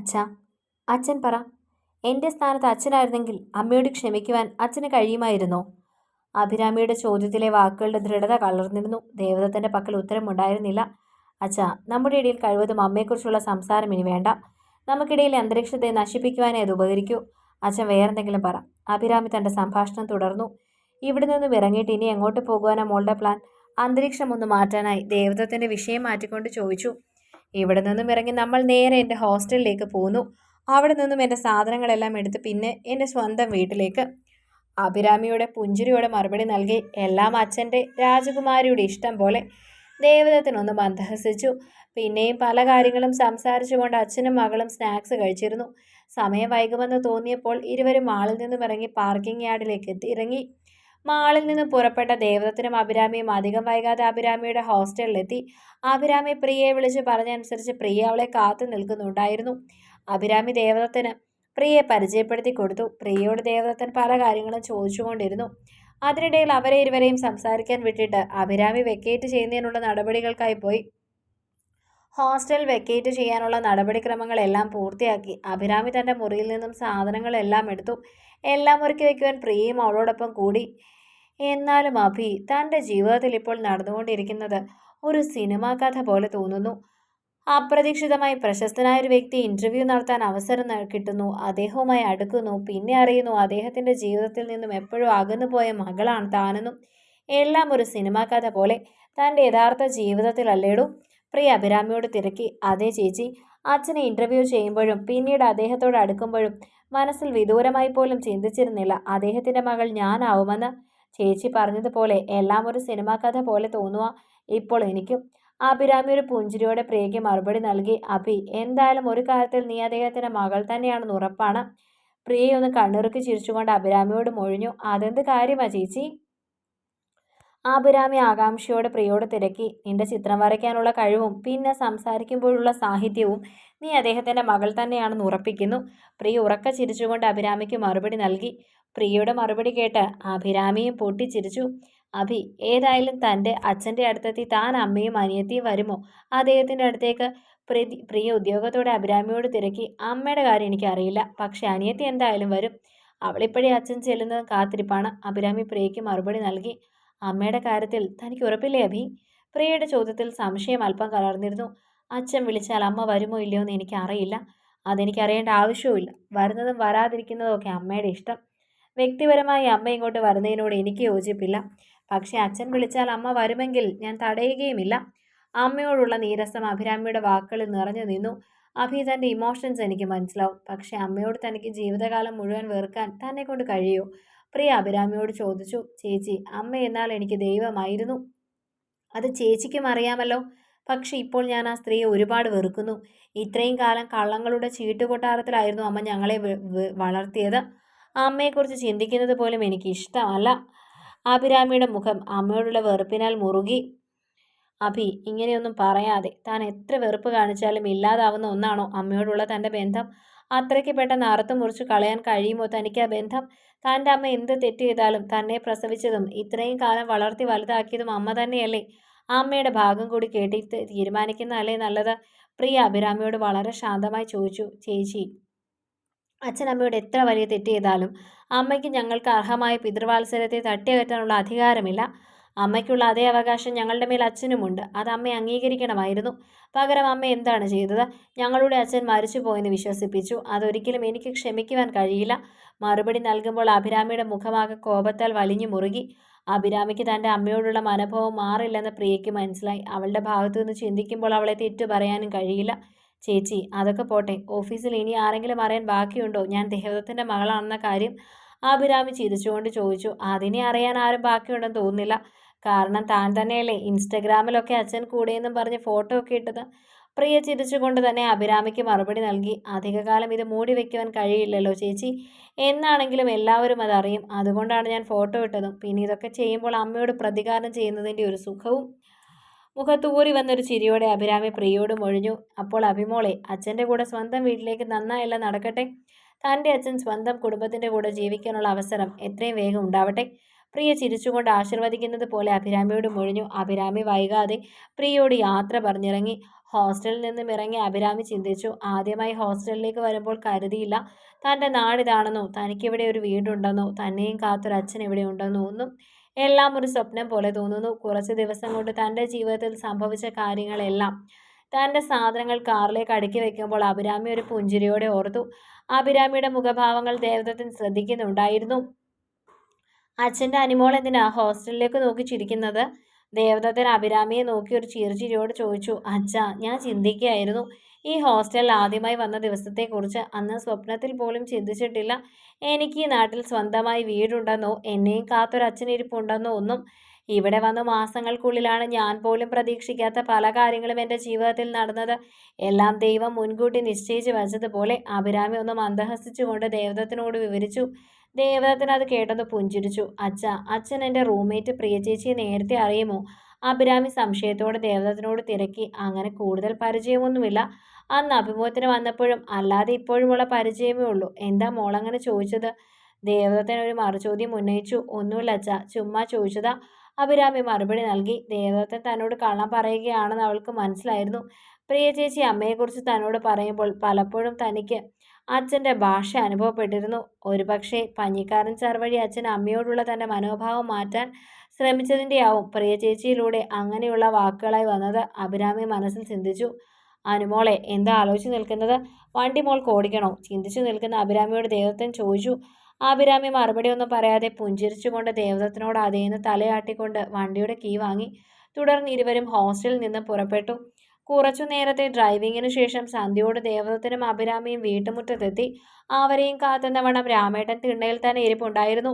അച്ഛാ അച്ഛൻ പറ. എന്റെ സ്ഥാനത്ത് അച്ഛനായിരുന്നെങ്കിൽ അമ്മയോട് ക്ഷമിക്കുവാൻ അച്ഛന് കഴിയുമായിരുന്നോ? അഭിരാമിയുടെ ചോദ്യത്തിലെ വാക്കുകളുടെ ദൃഢത കളർന്നിരുന്നു ദേവദത്തന്റെ പക്കൽ ഉത്തരമുണ്ടായിരുന്നില്ല അച്ഛാ നമ്മുടെ ഇടയിൽ കഴിവതും അമ്മയെക്കുറിച്ചുള്ള സംസാരം ഇനി വേണ്ട. നമുക്കിടയിലെ അന്തരീക്ഷത്തെ നശിപ്പിക്കുവാനേ അത് ഉപകരിക്കൂ? അച്ഛൻ വേറെന്തെങ്കിലും പറ. അഭിരാമി തന്റെ സംഭാഷണം തുടർന്നു. ഇവിടെ നിന്നും ഇറങ്ങിയിട്ട് ഇനി എങ്ങോട്ട് പോകുവാനാ മോളുടെ പ്ലാൻ അന്തരീക്ഷം ഒന്ന് മാറ്റാനായി ദേവദത്തിന്റെ വിഷയം മാറ്റിക്കൊണ്ട് ചോദിച്ചു. ഇവിടെ നിന്നും ഇറങ്ങി നമ്മൾ നേരെ എന്റെ ഹോസ്റ്റലിലേക്ക് പോന്നു. അവിടെ നിന്നും എന്റെ സാധനങ്ങളെല്ലാം എടുത്ത് പിന്നെ എന്റെ സ്വന്തം വീട്ടിലേക്ക്. അഭിരാമിയുടെ പുഞ്ചിരിയോടെ മറുപടി നൽകി എല്ലാം അച്ഛന്റെ രാജകുമാരിയുടെ ഇഷ്ടം പോലെ. ദേവതത്തിനൊന്ന് മന്ദഹസിച്ചു. പിന്നെയും പല കാര്യങ്ങളും സംസാരിച്ചുകൊണ്ട് അച്ഛനും മകളും സ്നാക്സ് കഴിച്ചിരുന്നു. സമയം വൈകുമെന്ന് തോന്നിയപ്പോൾ ഇരുവരും മാളിൽ നിന്നും ഇറങ്ങി പാർക്കിംഗ് യാർഡിലേക്ക് എത്തി ഇറങ്ങി. മാളിൽ നിന്ന് പുറപ്പെട്ട ദേവദത്തിനും അഭിരാമിയും അധികം വൈകാതെ അഭിരാമിയുടെ ഹോസ്റ്റലിലെത്തി അഭിരാമി പ്രിയയെ വിളിച്ച് പറഞ്ഞനുസരിച്ച് പ്രിയ അവളെ കാത്തു നിൽക്കുന്നുണ്ടായിരുന്നു. അഭിരാമി ദേവദത്തിന് പ്രിയയെ പരിചയപ്പെടുത്തി കൊടുത്തു. പ്രിയയോട് ദേവദത്തൻ പല കാര്യങ്ങളും ചോദിച്ചുകൊണ്ടിരുന്നു. അതിനിടയിൽ അവരെ ഇരുവരെയും സംസാരിക്കാൻ വിട്ടിട്ട് അഭിരാമി വെക്കേറ്റ് ചെയ്യുന്നതിനുള്ള നടപടികൾക്കായി പോയി. ഹോസ്റ്റൽ വെക്കേറ്റ് ചെയ്യാനുള്ള നടപടിക്രമങ്ങളെല്ലാം പൂർത്തിയാക്കി. അഭിരാമി തന്റെ മുറിയിൽ നിന്നും സാധനങ്ങളെല്ലാം എടുത്തു. എല്ലാം ഒരുക്കി വയ്ക്കുവാൻ പ്രിയയും അവളോടൊപ്പം കൂടി. എന്നാലും അഭി തന്റെ ജീവിതത്തിൽ ഇപ്പോൾ നടന്നുകൊണ്ടിരിക്കുന്നത് ഒരു സിനിമാ കഥ പോലെ തോന്നുന്നു. അപ്രതീക്ഷിതമായി പ്രശസ്തനായ ഒരു വ്യക്തി ഇന്റർവ്യൂ നടത്താൻ അവസരം കിട്ടുന്നു. അദ്ദേഹവുമായി അടുക്കുന്നു. പിന്നെ അറിയുന്നു അദ്ദേഹത്തിന്റെ ജീവിതത്തിൽ നിന്നും എപ്പോഴും അകന്നുപോയ മകളാണ് താനെന്നും. എല്ലാം ഒരു സിനിമാ കഥ പോലെ. തന്റെ യഥാർത്ഥ ജീവിതത്തിലല്ലേടൂ? പ്രിയ അഭിരാമിയോട് തിരക്കി. അതേ ചേച്ചി. അച്ഛനെ ഇന്റർവ്യൂ ചെയ്യുമ്പോഴും പിന്നീട് അദ്ദേഹത്തോട് അടുക്കുമ്പോഴും മനസ്സിൽ വിദൂരമായി പോലും ചിന്തിച്ചിരുന്നില്ല. അദ്ദേഹത്തിന്റെ മകൾ ഞാനാവുമെന്ന് ചേച്ചി പറഞ്ഞതുപോലെ എല്ലാം ഒരു സിനിമാ കഥ പോലെ തോന്നുക ഇപ്പോൾ എനിക്കും. അഭിരാമി ഒരു പുഞ്ചിരിയോടെ പ്രിയയ്ക്ക് മറുപടി നൽകി അഭി എന്തായാലും ഒരു കാര്യത്തിൽ നീ അദ്ദേഹത്തിന്റെ മകൾ തന്നെയാണെന്ന് ഉറപ്പാണ്. പ്രിയയൊന്ന് കണ്ണിറുക്കി ചിരിച്ചുകൊണ്ട് അഭിരാമിയോട് മൊഴിഞ്ഞു അതെന്ത് കാര്യമാ ചേച്ചി? അഭിരാമി ആകാംക്ഷയോടെ പ്രിയോട് തിരക്കി. നിന്റെ ചിത്രം വരയ്ക്കാനുള്ള കഴിവും പിന്നെ സംസാരിക്കുമ്പോഴുള്ള സാഹിത്യവും നീ അദ്ദേഹത്തിന്റെ മകൾ തന്നെയാണെന്ന് ഉറപ്പിക്കുന്നു പ്രിയ ഉറക്ക ചിരിച്ചുകൊണ്ട് അഭിരാമിക്ക് മറുപടി നൽകി. പ്രിയയുടെ മറുപടി കേട്ട് അഭിരാമിയും പൊട്ടിച്ചിരിച്ചു. അഭി ഏതായാലും തന്റെ അച്ഛന്റെ അടുത്തെത്തി താൻ അമ്മയും അനിയത്തിയും വരുമോ അദ്ദേഹത്തിന്റെ അടുത്തേക്ക് പ്രതി പ്രിയ ഉദ്യോഗത്തോടെ അഭിരാമിയോട് തിരക്കി. അമ്മയുടെ കാര്യം എനിക്കറിയില്ല. പക്ഷെ അനിയത്തി എന്തായാലും വരും. അവളിപ്പോഴേ അച്ഛൻ ചെല്ലുന്നത് കാത്തിരിപ്പാണ് അഭിരാമി പ്രിയയ്ക്ക് മറുപടി നൽകി. അമ്മയുടെ കാര്യത്തിൽ തനിക്ക് ഉറപ്പില്ലേ അഭി? പ്രിയയുടെ ചോദ്യത്തിൽ സംശയം അല്പം കലർന്നിരുന്നു. അച്ഛൻ വിളിച്ചാൽ അമ്മ വരുമോ ഇല്ലയോ എന്ന് എനിക്കറിയില്ല. അതെനിക്കറിയേണ്ട ആവശ്യവുമില്ല. വരുന്നതും വരാതിരിക്കുന്നതും ഒക്കെ അമ്മയുടെ ഇഷ്ടം. വ്യക്തിപരമായി അമ്മ ഇങ്ങോട്ട് വരുന്നതിനോട് എനിക്ക് യോജിപ്പില്ല. പക്ഷേ അച്ഛൻ വിളിച്ചാൽ അമ്മ വരുമെങ്കിൽ ഞാൻ തടയുകയുമില്ല. അമ്മയോടുള്ള നീരസം അഭിരാമിയുടെ വാക്കുകളിൽ നിറഞ്ഞു നിന്നു. അഭി തന്റെ ഇമോഷൻസ് എനിക്ക് മനസ്സിലാവും. പക്ഷേ അമ്മയോട് തനിക്ക് ജീവിതകാലം മുഴുവൻ വെറുക്കാൻ തന്നെ കൊണ്ട് കഴിയുമോ പ്രിയ അഭിരാമിയോട് ചോദിച്ചു ചേച്ചി അമ്മ എന്നാൽ എനിക്ക് ദൈവമായിരുന്നു. അത് ചേച്ചിക്കും അറിയാമല്ലോ. പക്ഷെ ഇപ്പോൾ ഞാൻ ആ സ്ത്രീയെ ഒരുപാട് വെറുക്കുന്നു. ഇത്രയും കാലം കള്ളങ്ങളുടെ ചീട്ടുകൊട്ടാരത്തിലായിരുന്നു അമ്മ ഞങ്ങളെ വളർത്തിയത്. അമ്മയെക്കുറിച്ച് ചിന്തിക്കുന്നത് പോലും എനിക്ക് ഇഷ്ടമല്ല. അഭിരാമിയുടെ മുഖം അമ്മയോടുള്ള വെറുപ്പിനാൽ മുറുകി. അഭി ഇങ്ങനെയൊന്നും പറയാതെ. താൻ എത്ര വെറുപ്പ് കാണിച്ചാലും ഇല്ലാതാവുന്ന ഒന്നാണോ അമ്മയോടുള്ള തന്റെ ബന്ധം? അത്രയ്ക്ക് പെട്ടെന്ന് അറുത്തു മുറിച്ച് കളയാൻ കഴിയുമോ? തനിക്ക് ആ ബന്ധം തന്റെ അമ്മ എന്ത് തെറ്റ് ചെയ്താലും തന്നെ പ്രസവിച്ചതും ഇത്രയും കാലം വളർത്തി വലുതാക്കിയതും അമ്മ തന്നെയല്ലേ? അമ്മയുടെ ഭാഗം കൂടി കേട്ടിട്ട് തീരുമാനിക്കുന്നതല്ലേ നല്ലത്? പ്രിയ അഭിരാമിയോട് വളരെ ശാന്തമായി ചോദിച്ചു. ചേച്ചി അച്ഛനമ്മയോട് എത്ര വലിയ തെറ്റ് ചെയ്താലും അമ്മയ്ക്ക് ഞങ്ങൾക്ക് അർഹമായ പിതൃവാത്സരത്തെ തട്ടിയകറ്റാനുള്ള അധികാരമില്ല. അമ്മയ്ക്കുള്ള അതേ അവകാശം ഞങ്ങളുടെ മേൽ അച്ഛനുമുണ്ട്. അത് അമ്മ അംഗീകരിക്കണമായിരുന്നു. പകരം അമ്മ എന്താണ് ചെയ്തത്? ഞങ്ങളുടെ അച്ഛൻ മരിച്ചുപോയെന്ന് വിശ്വസിപ്പിച്ചു. അതൊരിക്കലും എനിക്ക് ക്ഷമിക്കുവാൻ കഴിയില്ല. മറുപടി നൽകുമ്പോൾ അഭിരാമിയുടെ മുഖമാകെ കോപത്താൽ വലിഞ്ഞു മുറുകി. അഭിരാമിക്ക് തന്റെ അമ്മയോടുള്ള മനോഭാവം മാറില്ലെന്ന് പ്രിയയ്ക്ക് മനസ്സിലായി. അവളുടെ ഭാഗത്തു നിന്ന് ചിന്തിക്കുമ്പോൾ അവളെ തെറ്റു പറയാനും കഴിയില്ല. ചേച്ചി അതൊക്കെ പോട്ടെ. ഓഫീസിൽ ഇനി ആരെങ്കിലും അറിയാൻ ബാക്കിയുണ്ടോ? ഞാൻ ദേവദത്തിന്റെ മകളാണെന്ന കാര്യം? അഭിരാമി ചിരിച്ചുകൊണ്ട് ചോദിച്ചു. അതിനെ അറിയാൻ ആരും ബാക്കിയുണ്ടെന്ന് തോന്നുന്നില്ല. കാരണം താൻ തന്നെയല്ലേ ഇൻസ്റ്റഗ്രാമിലൊക്കെ അച്ഛൻ കൂടെയെന്നും പറഞ്ഞ് ഫോട്ടോ ഒക്കെ ഇട്ടത്. പ്രിയ ചിരിച്ചുകൊണ്ട് തന്നെ അഭിരാമിക്ക് മറുപടി നൽകി. അധികകാലം ഇത് മൂടി വയ്ക്കുവാൻ കഴിയില്ലല്ലോ ചേച്ചി. എന്നാണെങ്കിലും എല്ലാവരും അതറിയും അതുകൊണ്ടാണ് ഞാൻ ഫോട്ടോ ഇട്ടതും. പിന്നെ ഇതൊക്കെ ചെയ്യുമ്പോൾ അമ്മയോട് പ്രതികാരം ചെയ്യുന്നതിന്റെ ഒരു സുഖവും. മുഖത്തൂറി വന്നൊരു ചിരിയോടെ അഭിരാമി പ്രിയോട് മൊഴിഞ്ഞു. അപ്പോൾ അഭിമോളെ അച്ഛന്റെ കൂടെ സ്വന്തം വീട്ടിലേക്ക് നന്നായല്ല നടക്കട്ടെ? തന്റെ അച്ഛൻ സ്വന്തം കുടുംബത്തിന്റെ കൂടെ ജീവിക്കാനുള്ള അവസരം എത്രയും വേഗം ഉണ്ടാവട്ടെ? പ്രിയ ചിരിച്ചുകൊണ്ട് ആശീർവദിക്കുന്നത് പോലെ അഭിരാമിയോട് മുഴിഞ്ഞു. അഭിരാമി വൈകാതെ പ്രിയയോട് യാത്ര പറഞ്ഞിറങ്ങി. ഹോസ്റ്റലിൽ നിന്നും ഇറങ്ങി അഭിരാമി ചിന്തിച്ചു. ആദ്യമായി ഹോസ്റ്റലിലേക്ക് വരുമ്പോൾ കരുതിയില്ല. തന്റെ നാടിതാണെന്നോ തനിക്കിവിടെ ഒരു വീടുണ്ടെന്നോ തന്നെയും കാത്തൊരു അച്ഛൻ ഇവിടെ ഉണ്ടെന്നോ ഒന്നും എല്ലാം ഒരു സ്വപ്നം പോലെ തോന്നുന്നു. കുറച്ച് ദിവസം കൊണ്ട് തന്റെ ജീവിതത്തിൽ സംഭവിച്ച കാര്യങ്ങളെല്ലാം തന്റെ സാധനങ്ങൾ കാറിലേക്ക് അടുക്കി വെക്കുമ്പോൾ അഭിരാമി ഒരു പുഞ്ചിരിയോടെ ഓർത്തു. അഭിരാമിയുടെ മുഖഭാവങ്ങൾ ദേവദത്തൻ ശ്രദ്ധിക്കുന്നുണ്ടായിരുന്നു. അച്ഛന്റെ അനിമോൾ എന്തിനാ ഹോസ്റ്റലിലേക്ക് നോക്കി ചിരിക്കുന്നത്? ദേവദത്തൻ അഭിരാമിയെ നോക്കി ഒരു ചീർച്ചിരിയോട് ചോദിച്ചു അച്ഛാ ഞാൻ ചിന്തിക്കുകയായിരുന്നു. ഈ ഹോസ്റ്റലിൽ ആദ്യമായി വന്ന ദിവസത്തെക്കുറിച്ച് അന്ന് സ്വപ്നത്തിൽ പോലും ചിന്തിച്ചിട്ടില്ല. എനിക്ക് ഈ നാട്ടിൽ സ്വന്തമായി വീടുണ്ടെന്നോ എന്നെയും കാത്തൊരച്ഛനിരിപ്പുണ്ടെന്നോ ഒന്നും ഇവിടെ വന്ന മാസങ്ങൾക്കുള്ളിലാണ് ഞാൻ പോലും പ്രതീക്ഷിക്കാത്ത പല കാര്യങ്ങളും എന്റെ ജീവിതത്തിൽ നടന്നത്. എല്ലാം ദൈവം മുൻകൂട്ടി നിശ്ചയിച്ച് വച്ചതുപോലെ അഭിരാമി ഒന്ന് മന്ദഹസിച്ചുകൊണ്ട് ദേവതത്തിനോട് വിവരിച്ചു. ദേവതത്തിന് അത് കേട്ടത് പുഞ്ചിരിച്ചു. അച്ഛ അച്ഛൻ എന്റെ റൂംമേറ്റ് പ്രിയ ചേച്ചിയെ നേരത്തെ അറിയുമോ അഭിരാമി സംശയത്തോടെ ദേവതത്തിനോട് തിരക്കി. അങ്ങനെ കൂടുതൽ പരിചയമൊന്നുമില്ല. അന്ന് അഭിമുഖത്തിന് വന്നപ്പോഴും അല്ലാതെ ഇപ്പോഴുമുള്ള പരിചയമേ ഉള്ളൂ. എന്താ മോളങ്ങനെ ചോദിച്ചത് ദേവതത്തിനൊരു മറുചോദ്യം ഉന്നയിച്ചു. ഒന്നുമില്ല അച്ഛ ചുമ്മാ ചോദിച്ചതാ. അഭിരാമി മറുപടി നൽകി. ദേവദത്തൻ തന്നോട് കള്ളം പറയുകയാണെന്ന് അവൾക്ക് മനസ്സിലായിരുന്നു. പ്രിയ ചേച്ചി അമ്മയെക്കുറിച്ച് തന്നോട് പറയുമ്പോൾ പലപ്പോഴും തനിക്ക് അച്ഛന്റെ ഭാഷ അനുഭവപ്പെട്ടിരുന്നു. ഒരുപക്ഷെ പഞ്ഞിക്കാരൻ സാർ വഴി അച്ഛൻ അമ്മയോടുള്ള തന്റെ മനോഭാവം മാറ്റാൻ ശ്രമിച്ചതിന്റെയാവും പ്രിയ ചേച്ചിയിലൂടെ അങ്ങനെയുള്ള വാക്കുകളായി വന്നത്. അഭിരാമി മനസ്സിൽ ചിന്തിച്ചു. അനുമോളെ എന്താ ആലോചിച്ച് നിൽക്കുന്നത്? വണ്ടി മോൾക്ക് ഓടിക്കണോ? ചിന്തിച്ചു നിൽക്കുന്ന അഭിരാമിയോട് ദേവത്തൻ ചോദിച്ചു. അഭിരാമി മറുപടി ഒന്നും പറയാതെ പുഞ്ചിരിച്ചുകൊണ്ട് ദേവദത്തിനോട് അതേന്ന് തലയാട്ടിക്കൊണ്ട് വണ്ടിയുടെ കീ വാങ്ങി. തുടർന്ന് ഇരുവരും ഹോസ്റ്റലിൽ നിന്ന് പുറപ്പെട്ടു. കുറച്ചു നേരത്തെ ഡ്രൈവിങ്ങിന് ശേഷം സന്ധ്യയോട് ദേവദത്തിനും അഭിരാമിയും വീട്ടുമുറ്റത്തെത്തി. അവരെയും കാത്തുന്നവണ്ണം രാമേട്ടൻ തിണ്ണയിൽ തന്നെ ഇരിപ്പുണ്ടായിരുന്നു.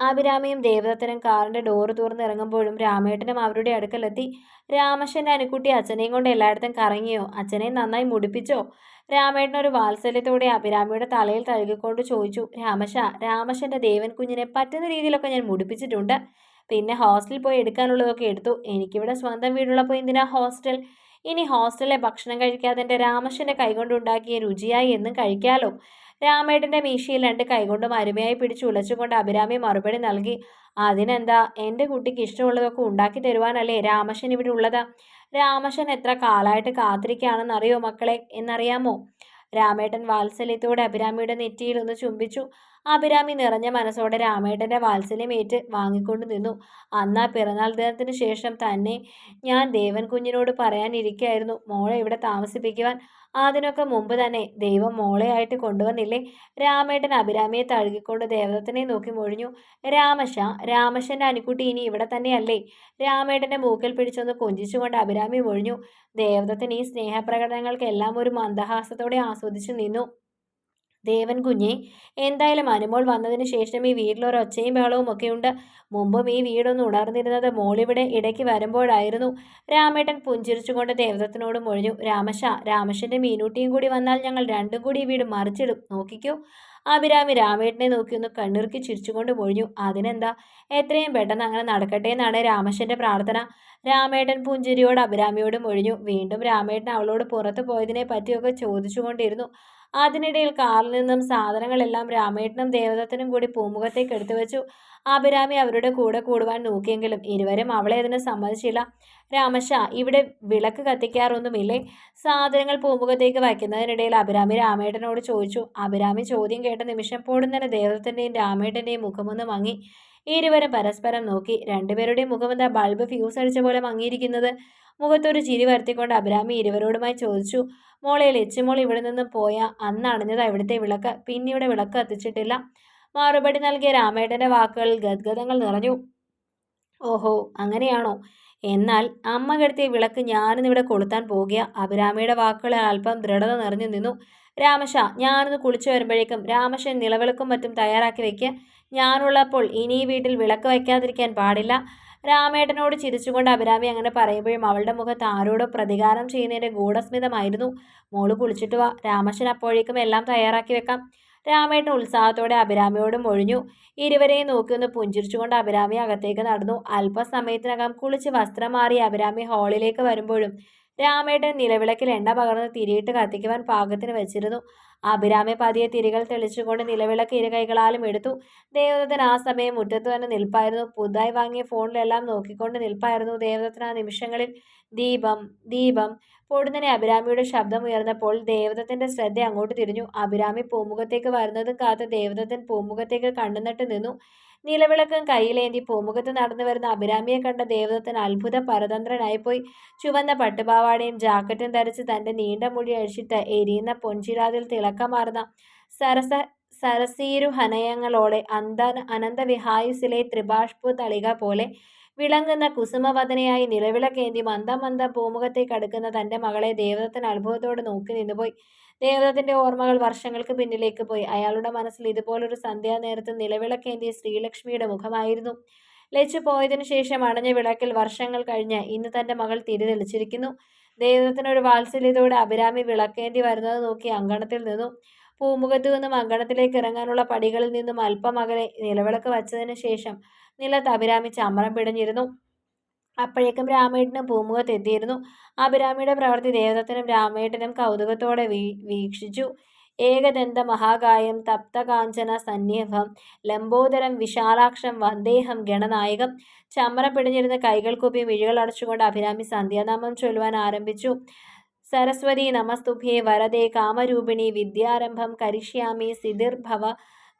അഭിരാമിയും ദേവദത്തനും കാറിന്റെ ഡോറ് തുറന്നിറങ്ങുമ്പോഴും രാമേട്ടനും അവരുടെ അടുക്കലെത്തി. രാമശന്റെ അനുക്കുട്ടി അച്ഛനെയും കൊണ്ട് എല്ലായിടത്തും കറങ്ങിയോ? അച്ഛനെ നന്നായി മുടിപ്പിച്ചോ? രാമേട്ടൻ ഒരു വാത്സല്യത്തോടെ അഭിരാമിയുടെ തലയിൽ തഴുകിക്കൊണ്ട് ചോദിച്ചു രാമശ രാമശന്റെ ദേവൻ കുഞ്ഞിനെ പറ്റുന്ന രീതിയിലൊക്കെ ഞാൻ മുടിപ്പിച്ചിട്ടുണ്ട്. പിന്നെ ഹോസ്റ്റലിൽ പോയി എടുക്കാനുള്ളതൊക്കെ എടുത്തു. എനിക്കിവിടെ സ്വന്തം വീടുള്ളപ്പോൾ എന്തിനാ ഹോസ്റ്റൽ ഇനി ഹോസ്റ്റലിലെ ഭക്ഷണം കഴിക്കാതെ എന്റെ രാമശന്റെ കൈകൊണ്ടുണ്ടാക്കിയ രുചിയായി എന്നും കഴിക്കാലോ? രാമേട്ടന്റെ മീശയിൽ രണ്ട് കൈകൊണ്ടും അരുമയായി പിടിച്ച് ഉലച്ചുകൊണ്ട് അഭിരാമി മറുപടി നൽകി അതിനെന്താ? എന്റെ കുട്ടിക്ക് ഇഷ്ടമുള്ളതൊക്കെ ഉണ്ടാക്കി തരുവാനല്ലേ രാമശൻ ഇവിടെ ഉള്ളത്? രാമശൻ എത്ര കാലമായിട്ട് കാത്തിരിക്കുകയാണെന്നറിയോ മക്കളെ? എന്നറിയാമോ? രാമേട്ടൻ വാത്സല്യത്തോടെ അഭിരാമിയുടെ നെറ്റിയിൽ ഒന്ന് ചുംബിച്ചു. അഭിരാമി നിറഞ്ഞ മനസ്സോടെ രാമേട്ടന്റെ വാത്സല്യമേറ്റ് വാങ്ങിക്കൊണ്ടു നിന്നു. അന്നാ പിറന്നാൾ ദിനത്തിന് ശേഷം തന്നെ ഞാൻ ദേവൻ കുഞ്ഞിനോട് പറയാനിരിക്കായിരുന്നു മോളെ ഇവിടെ താമസിപ്പിക്കുവാൻ അതിനൊക്കെ മുമ്പ് തന്നെ ദൈവം മോളെയായിട്ട് കൊണ്ടുവന്നില്ലേ? രാമേട്ടൻ അഭിരാമിയെ തഴുകിക്കൊണ്ട് ദേവതത്തിനെ നോക്കി മൊഴിഞ്ഞു രാമശ രാമശന്റെ അനുക്കുട്ടി ഇനി ഇവിടെ തന്നെയല്ലേ? രാമേട്ടന്റെ മൂക്കിൽ പിടിച്ചൊന്ന് കൊഞ്ചിച്ചുകൊണ്ട് അഭിരാമി മൊഴിഞ്ഞു ദേവതത്തിന് ഈ സ്നേഹപ്രകടനങ്ങൾക്കെല്ലാം ഒരു മന്ദഹാസത്തോടെ ആസ്വദിച്ചു നിന്നു. ദേവൻ കുഞ്ഞെ എന്തായാലും അനുമോൾ വന്നതിന് ശേഷം ഈ വീട്ടിലൊരു ഒച്ചയും ബഹളവും ഒക്കെയുണ്ട്. മുമ്പും ഈ വീടൊന്ന് ഉണർന്നിരുന്നത് മോളിവിടെ ഇടയ്ക്ക് വരുമ്പോഴായിരുന്നു. രാമേട്ടൻ പുഞ്ചിരിച്ചുകൊണ്ട് ദേവദത്തിനോട് മൊഴിഞ്ഞു രാമശ രാമശന്റെ മീനൂട്ടിയും കൂടി വന്നാൽ ഞങ്ങൾ രണ്ടും കൂടി വീട് മറിച്ചിടും. നോക്കിക്കോ. അഭിരാമി രാമേട്ടനെ നോക്കി ഒന്ന് കണ്ണിറുക്കി ചിരിച്ചുകൊണ്ട് മൊഴിഞ്ഞു അതിനെന്താ? എത്രയും പെട്ടെന്ന് അങ്ങനെ നടക്കട്ടെ എന്നാണ് രാമശന്റെ പ്രാർത്ഥന. രാമേട്ടൻ പുഞ്ചിരിയോട് അഭിരാമിയോട് മൊഴിഞ്ഞു വീണ്ടും രാമേട്ടൻ അവളോട് പുറത്തു പോയതിനെ പറ്റിയൊക്കെ ചോദിച്ചുകൊണ്ടിരുന്നു. അതിനിടയിൽ കാറിൽ നിന്നും സാധനങ്ങളെല്ലാം രാമേട്ടനും ദേവദത്തനും കൂടി പൂമുഖത്തേക്ക് എടുത്തു വെച്ചു. അഭിരാമി അവരുടെ കൂടെ കൂടുവാൻ നോക്കിയെങ്കിലും ഇരുവരും അവളെ അതിന് സമ്മതിച്ചില്ല. രാമശ ഇവിടെ വിളക്ക് കത്തിക്കാറൊന്നുമില്ലേ? സാധനങ്ങൾ പൂമുഖത്തേക്ക് വയ്ക്കുന്നതിനിടയിൽ അഭിരാമി രാമേട്ടനോട് ചോദിച്ചു. അഭിരാമി ചോദ്യം കേട്ട നിമിഷം പൊടുന്നനെ ദേവദത്തിന്റെയും രാമേട്ടന്റെയും മുഖമൊന്ന് മങ്ങി. ഇരുവരും പരസ്പരം നോക്കി. രണ്ടുപേരുടെയും മുഖമെന്താ ബൾബ് ഫ്യൂസ് അടിച്ച പോലെ മങ്ങിയിരിക്കുന്നത്? മുഖത്തൊരു ചിരി വരുത്തിക്കൊണ്ട് അബ്രാമി ഇരുവരോടുമായി ചോദിച്ചു മോളെ ലച്ചുമോൾ ഇവിടെ നിന്ന് പോയ? അന്ന് അണഞ്ഞതാ ഇവിടുത്തെ വിളക്ക്. പിന്നെ ഇവിടെ വിളക്ക് കത്തിച്ചിട്ടില്ല. മറുപടി നൽകിയ രാമേട്ടന്റെ വാക്കുകളിൽ ഗദ്ഗതങ്ങൾ നിറഞ്ഞു. ഓഹോ അങ്ങനെയാണോ? എന്നാൽ അമ്മ കെടുത്തിയ വിളക്ക് ഞാനിന്നിവിടെ കൊളുത്താൻ പോകുക അഭിരാമിയുടെ വാക്കുകളിൽ അല്പം ദൃഢത നിറഞ്ഞു നിന്നു. രാമശ ഞാനൊന്ന് കുളിച്ചു വരുമ്പോഴേക്കും രാമശൻ നിലവിളക്കും മറ്റും തയ്യാറാക്കി വെക്കുക ഞാനുള്ളപ്പോൾ ഇനി ഈ വീട്ടിൽ വിളക്ക് വയ്ക്കാതിരിക്കാൻ പാടില്ല. രാമേട്ടനോട് ചിരിച്ചുകൊണ്ട് അഭിരാമി അങ്ങനെ പറയുമ്പോഴും അവളുടെ മുഖത്ത് ആരോട് പ്രതികാരം ചെയ്യുന്നതിന്റെ ഗൂഢസ്മിതമായിരുന്നു. മോൾ കുളിച്ചിട്ട് വാ. രാമശൻ അപ്പോഴേക്കും എല്ലാം തയ്യാറാക്കി വെക്കാം. രാമേട്ടൻ ഉത്സാഹത്തോടെ അഭിരാമിയോടും ഒഴിഞ്ഞു ഇരുവരെയും നോക്കി ഒന്ന് പുഞ്ചിരിച്ചുകൊണ്ട് അഭിരാമി അകത്തേക്ക് നടന്നു. അല്പസമയത്തിനകം കുളിച്ച് വസ്ത്രം മാറി അഭിരാമി ഹാളിലേക്ക് വരുമ്പോഴും രാമേട്ടൻ നിലവിളക്കിൽ എണ്ണ പകർന്ന് തിരിയിട്ട് കത്തിക്കുവാൻ പാകത്തിന് വെച്ചിരുന്നു. അഭിരാമി പതിയെ തിരികൾ തെളിച്ചുകൊണ്ട് നിലവിളക്ക് ഇരു കൈകളാലും എടുത്തു. ദേവദത്തൻ ആ സമയം മുറ്റത്ത് തന്നെ നിൽപ്പായിരുന്നു. പുതുതായി വാങ്ങിയ ഫോണിലെല്ലാം നോക്കിക്കൊണ്ട് നിൽപ്പായിരുന്നു ദേവദത്തൻ ആ നിമിഷങ്ങളിൽ. ദീപം ദീപം. പൊടുന്നനെ അഭിരാമിയുടെ ശബ്ദം ഉയർന്നപ്പോൾ ദേവദത്തിന്റെ ശ്രദ്ധ അങ്ങോട്ട് തിരിഞ്ഞു. അഭിരാമി പൂമുഖത്തേക്ക് വരുന്നതും കാത്ത് ദേവദത്തൻ പൂമുഖത്തേക്ക് കണ്ണുനട്ട് നിന്നു. നിലവിളക്കം കയ്യിലേന്തി പൂമുഖത്ത് നടന്നു വരുന്ന അഭിരാമിയെ കണ്ട ദേവദത്തൻ അത്ഭുത പരതന്ത്രനായിപ്പോയി ചുവന്ന പട്ടുപാവാടയും ജാക്കറ്റും ധരിച്ച് തന്റെ നീണ്ട മുടി അഴിച്ചിട്ട് എരിയുന്ന പൊൻചിരാതിൽ തിളക്കമാർന്ന സരസ സരസീരു ഹനയങ്ങളോടെ അന്ത അനന്തവിഹായുസിലെ ത്രിഭാഷ്പു തളിക പോലെ വിളങ്ങുന്ന കുസുമവദനയായി നിലവിളക്കേന്തി മന്ദമന്ദ മന്ദം പൂമുഖത്തേക്ക് അടുക്കുന്ന തന്റെ മകളെ ദേവദത്തൻ അത്ഭുതത്തോടെ നോക്കി നിന്നുപോയി. ദേവദത്തിന്റെ ഓർമ്മകൾ വർഷങ്ങൾക്ക് പിന്നിലേക്ക് പോയി. അയാളുടെ മനസ്സിൽ ഇതുപോലൊരു സന്ധ്യാനേരത്ത് നിലവിളക്കേന്തിയ ശ്രീലക്ഷ്മിയുടെ മുഖമായിരുന്നു. ലച്ചു പോയതിനു ശേഷം അണഞ്ഞ വിളക്കിൽ വർഷങ്ങൾ കഴിഞ്ഞ് ഇന്ന് തന്റെ മകൾ തിരിതെളിച്ചിരിക്കുന്നു. ദേവദത്തിനൊരു വാത്സല്യതയോടെ അഭിരാമി വിളക്കേന്തി വരുന്നത് നോക്കി അങ്കണത്തിൽ നിന്നു. പൂമുഖത്തു നിന്നും അങ്കണത്തിലേക്ക് ഇറങ്ങാനുള്ള പടികളിൽ നിന്നും അല്പം നിലവിളക്ക് വച്ചതിന് ശേഷം നിലത്ത് അഭിരാമി ചമ്രം പിടഞ്ഞിരുന്നു. അപ്പോഴേക്കും രാമേട്ടനും പൂമുഖത്ത് എത്തിയിരുന്നു. അഭിരാമിയുടെ പ്രവൃത്തി ദേവദത്തനും രാമേട്ടനും കൗതുകത്തോടെ വീ വീക്ഷിച്ചു. ഏകദന്ത മഹാകായം തപ്തകാഞ്ചന സന്നിഹം ലംബോദരം വിശാലാക്ഷം വന്ദേഹം ഗണനായകം. ചമ്മറ പിടിഞ്ഞിരുന്ന കൈകൾക്കൊപ്പി കൂപ്പി മിഴികൾ അടച്ചുകൊണ്ട് അഭിരാമി സന്ധ്യാനാമം ചൊല്ലുവാൻ ആരംഭിച്ചു. സരസ്വതി നമസ്തുഭ്യേ വരദേ കാമരൂപിണി വിദ്യാരംഭം കരിഷ്യാമി സിദിർഭവ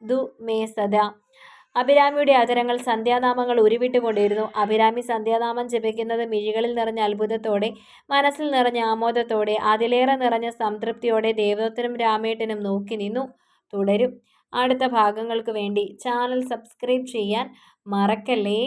ദു മേ സദാ. അഭിരാമിയുടെ അതരങ്ങൾ സന്ധ്യാനാമങ്ങൾ ഉരുവിട്ടുകൊണ്ടിരുന്നു. അഭിരാമി സന്ധ്യാനാമം ജപിക്കുന്നത് മിഴികളിൽ നിറഞ്ഞ അത്ഭുതത്തോടെ മനസ്സിൽ നിറഞ്ഞ ആമോദത്തോടെ അതിലേറെ നിറഞ്ഞ സംതൃപ്തിയോടെ ദേവദത്തനും രാമേട്ടനും നോക്കി നിന്നു. തുടരും. അടുത്ത ഭാഗങ്ങൾക്ക് വേണ്ടി ചാനൽ സബ്സ്ക്രൈബ് ചെയ്യാൻ മറക്കല്ലേ?